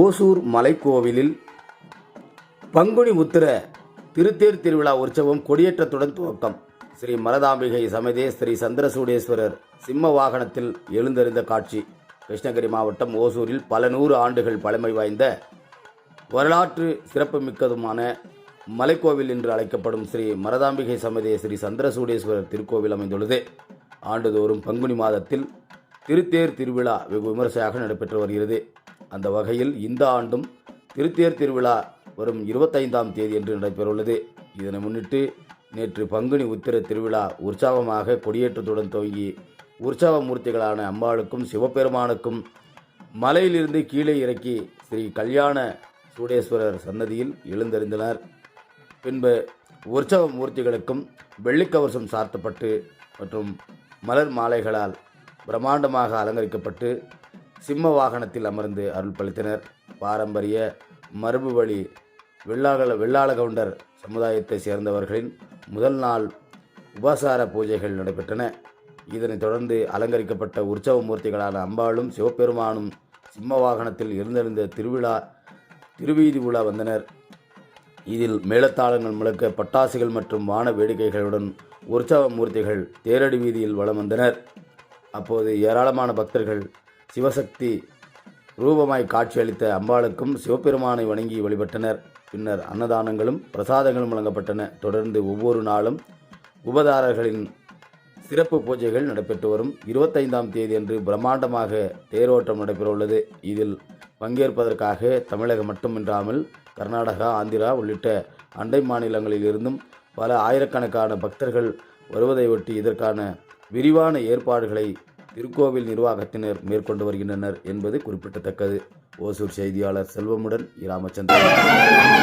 ஓசூர் மலைக்கோவிலில் பங்குனி உத்திர திருத்தேர் திருவிழா உற்சவம் கொடியேற்றத்துடன் துவக்கம். ஸ்ரீ மரதாம்பிகை சமேதே ஸ்ரீ சந்திரசூடேஸ்வரர் சிம்ம வாகனத்தில் எழுந்தறிந்த காட்சி. கிருஷ்ணகிரி மாவட்டம் ஓசூரில் பல நூறு ஆண்டுகள் பழமை வாய்ந்த வரலாற்று சிறப்புமிக்கதுமான மலைக்கோவில் என்று அழைக்கப்படும் ஸ்ரீ மரதாம்பிகை சமேதே ஸ்ரீ சந்திரசூடேஸ்வரர் திருக்கோவில் அமைந்துள்ளது. ஆண்டுதோறும் பங்குனி மாதத்தில் திருத்தேர் திருவிழா வெகு விமர்சையாக நடைபெற்று வருகிறது. அந்த வகையில் இந்த ஆண்டும் திருத்தேர் திருவிழா வரும் இருபத்தைந்தாம் தேதி என்று நடைபெறவுள்ளது. இதனை முன்னிட்டு நேற்று பங்குனி உத்திர திருவிழா உற்சாகமாக கொடியேற்றத்துடன் துவங்கி உற்சவ மூர்த்திகளான அம்பாளுக்கும் சிவபெருமானுக்கும் மலையிலிருந்து கீழே இறக்கி ஸ்ரீ கல்யாண சூடேஸ்வரர் சன்னதியில் எழுந்தறிந்தனர். பின்பு உற்சவ மூர்த்திகளுக்கும் வெள்ளிக்கவசம் சார்த்தப்பட்டு மற்றும் மலர் மாலைகளால் பிரம்மாண்டமாக அலங்கரிக்கப்பட்டு சிம்ம வாகனத்தில் அமர்ந்து அருள் பளித்தனர் பாரம்பரிய மரபு வழி வெள்ளாள வெள்ளாள கவுண்டர் சமுதாயத்தை சேர்ந்தவர்களின் முதல் நாள் உபசார பூஜைகள் நடைபெற்றன. இதனைத் தொடர்ந்து அலங்கரிக்கப்பட்ட உற்சவ மூர்த்திகளான அம்பாளும் சிவபெருமானும் சிம்ம வாகனத்தில் இருந்திருந்த திருவிழா திருவீதி உலா வந்தனர். இதில் மேளத்தாளங்கள் முழக்க பட்டாசுகள் மற்றும் வான வேடிக்கைகளுடன் உற்சவ மூர்த்திகள் தேரடி வீதியில் வலம் வந்தனர். அப்போது ஏராளமான பக்தர்கள் சிவசக்தி ரூபமாய் காட்சியளித்த அம்பாளுக்கும் சிவபெருமானை வணங்கி வழிபட்டனர். பின்னர் அன்னதானங்களும் பிரசாதங்களும் வழங்கப்பட்டன. தொடர்ந்து ஒவ்வொரு நாளும் உபதாரர்களின் சிறப்பு பூஜைகள் நடைபெற்று வரும். இருபத்தைந்தாம் தேதியன்று பிரம்மாண்டமாக தேரோட்டம் நடைபெறவுள்ளது. இதில் பங்கேற்பதற்காக தமிழகம் மட்டுமின்றாமல் கர்நாடகா ஆந்திரா உள்ளிட்ட அண்டை மாநிலங்களிலிருந்தும் பல ஆயிரக்கணக்கான பக்தர்கள் வருவதை ஒட்டி இதற்கான விரிவான ஏற்பாடுகளை திருக்கோவில் நிர்வாகத்தினர் மேற்கொண்டு வருகின்றனர் என்பது குறிப்பிடத்தக்கது. ஓசூர் செய்தியாளர் செல்வமுடன் இராமச்சந்திரன்.